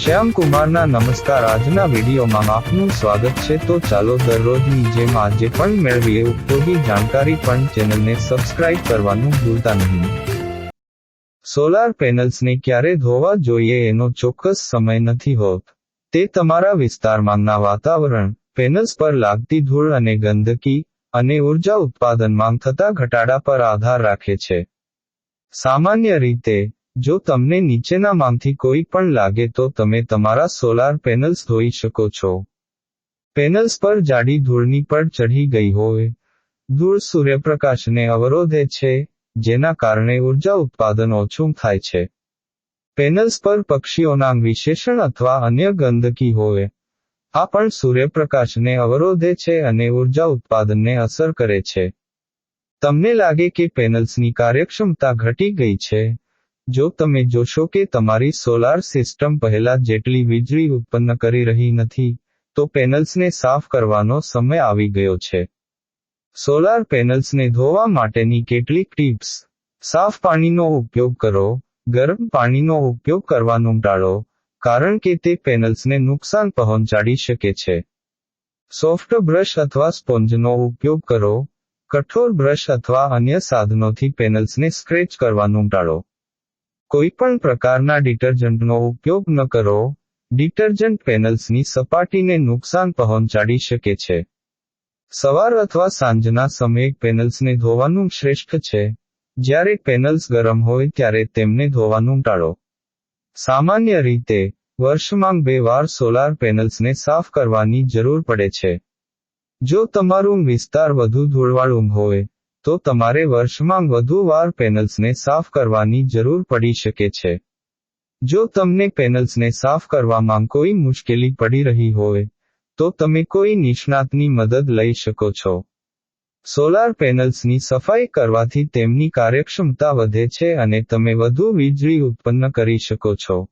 શ્યામ કુમારના નમસ્કાર. આજના વિડીયોમાં આપનું સ્વાગત છે. તો ચાલો દરરોજની જેમ આજે પણ મેળવીએ. ઉપયોગી જાણકારી પણ ચેનલને સબસ્ક્રાઇબ કરવાનું ભૂલતા નહીં. સોલાર પેનલ્સને ક્યારે ધોવા જોઈએ એનો ચોક્કસ સમય નથી હોત. તે તમારા વિસ્તારમાંના વાતાવરણ, પેનલ્સ પર લાગતી ધૂળ અને ગંદકી અને ઊર્જા ઉત્પાદનમાં થતા ઘટાડા પર આધાર રાખે છે. સામાન્ય રીતે જો તમને નીચેનામાંથી કોઈ પણ લાગે તો તમે તમારા સોલાર પેનલ્સ ધોઈ શકો છો. પેનલ્સ પર જાડી ધૂળની પડ ચઢી ગઈ હોય. ધૂળ સૂર્યપ્રકાશને અવરોધે છે, જેના કારણે ઊર્જા ઉત્પાદન ઓછું થાય છે. પેનલ્સ પર પક્ષીઓના વિશેષણ અથવા અન્ય ગંદકી હોય. આ પણ સૂર્યપ્રકાશને અવરોધે છે અને ઊર્જા ઉત્પાદનને અસર કરે છે. તમને લાગે કે પેનલ્સની કાર્યક્ષમતા ઘટી ગઈ છે. જો તમે જોશો કે તમારી સોલાર સિસ્ટમ પહેલા જેટલી વીજળી ઉત્પન્ન કરી રહી નથી, તો પેનલ્સને સાફ કરવાનો સમય આવી ગયો છે. સોલાર પેનલ્સને ધોવા માટેની કેટલીક ટિપ્સ. સાફ પાણીનો ઉપયોગ કરો, ગરમ પાણીનો ઉપયોગ કરવાનું ટાળો, કારણ કે તે પેનલ્સને નુકસાન પહોંચાડી શકે છે. સોફ્ટ બ્રશ અથવા સ્પોન્જનો ઉપયોગ કરો, કઠોર બ્રશ અથવા અન્ય સાધનોથી પેનલ્સને સ્ક્રેચ કરવાનું ટાળો. કોઈપણ પ્રકારના ડિટર્જન્ટનો ઉપયોગ ન કરો. ડિટર્જન્ટ પેનલ્સની સપાટીને નુકસાન પહોંચાડી શકે છે. સવાર અથવા સાંજના સમયે પેનલ્સને ધોવાનું શ્રેષ્ઠ છે. જ્યારે પેનલ્સ ગરમ હોય ત્યારે તેમને ધોવાનું ટાળો. સામાન્ય રીતે, વર્ષમાં બે વાર સોલાર પેનલ્સને સાફ કરવાની જરૂર પડે છે. જો તમારું વિસ્તાર વધુ ધૂળવાળું હોય તો તમારે વર્ષમાં વધુ વાર પેનલ્સને સાફ કરવાની જરૂર પડી શકે છે. જો તમને પેનલ્સને સાફ કરવામાં કોઈ મુશ્કેલી પડી રહી હોય, તો તમે કોઈ નિષ્ણાતની મદદ લઈ શકો છો. સોલાર પેનલ્સની સફાઈ કરવાથી તેમની કાર્યક્ષમતા વધે છે અને તમે વધુ વીજળી ઉત્પન્ન કરી શકો છો.